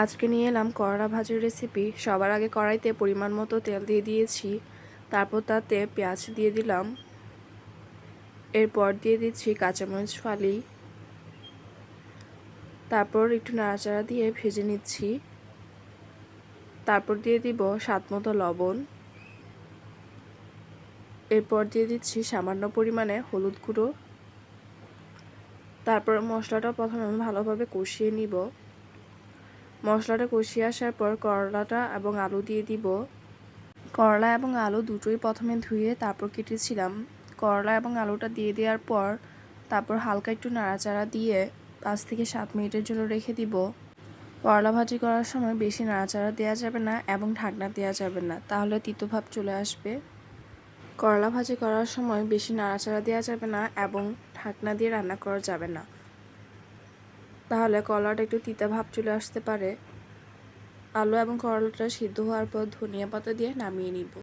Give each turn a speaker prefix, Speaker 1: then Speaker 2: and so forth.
Speaker 1: আজকে নিয়ে এলাম করলা ভাজির রেসিপি সবার আগে কড়াইতে পরিমাণ মতো তেল দিয়ে দিয়েছি। তারপর তাতে পেঁয়াজ দিয়ে দিলাম। এরপর দিয়ে দিচ্ছি কাঁচামরিচ ফালি। তারপর একটু নাড়াচাড়া দিয়ে ভেজে নিচ্ছি। তারপর দিয়ে দিব স্বাদ মতো লবণ। এরপর দিয়ে দিচ্ছি সামান্য পরিমাণে হলুদ গুঁড়ো। তারপর মশলাটা প্রথমে আমি ভালোভাবে কষিয়ে নিব। মশলাটা কষিয়ে আসার পর করলাটা এবং আলু দিয়ে দিব। করলা এবং আলু দুটোই প্রথমে ধুয়ে তারপর কেটেছিলাম। করলা এবং আলুটা দিয়ে দেওয়ার পর তারপর হালকা একটু নাড়াচাড়া দিয়ে পাঁচ থেকে সাত মিনিটের জন্য রেখে দিব। করলা ভাজি করার সময় বেশি নাড়াচাড়া দেওয়া যাবে না এবং ঢাকনা দেওয়া যাবে না, তাহলে তিতোভাব চলে আসবে। করলা ভাজি করার সময় বেশি নাড়াচাড়া দেওয়া যাবে না এবং ঢাকনা দিয়ে রান্না করা যাবে না। তাহলে কলাটা একটু তিতা ভাব চলে আসতে পারে। আলু এবং করলাটা সিদ্ধ হওয়ার পর ধনিয়া পাতা দিয়ে নামিয়ে নিব।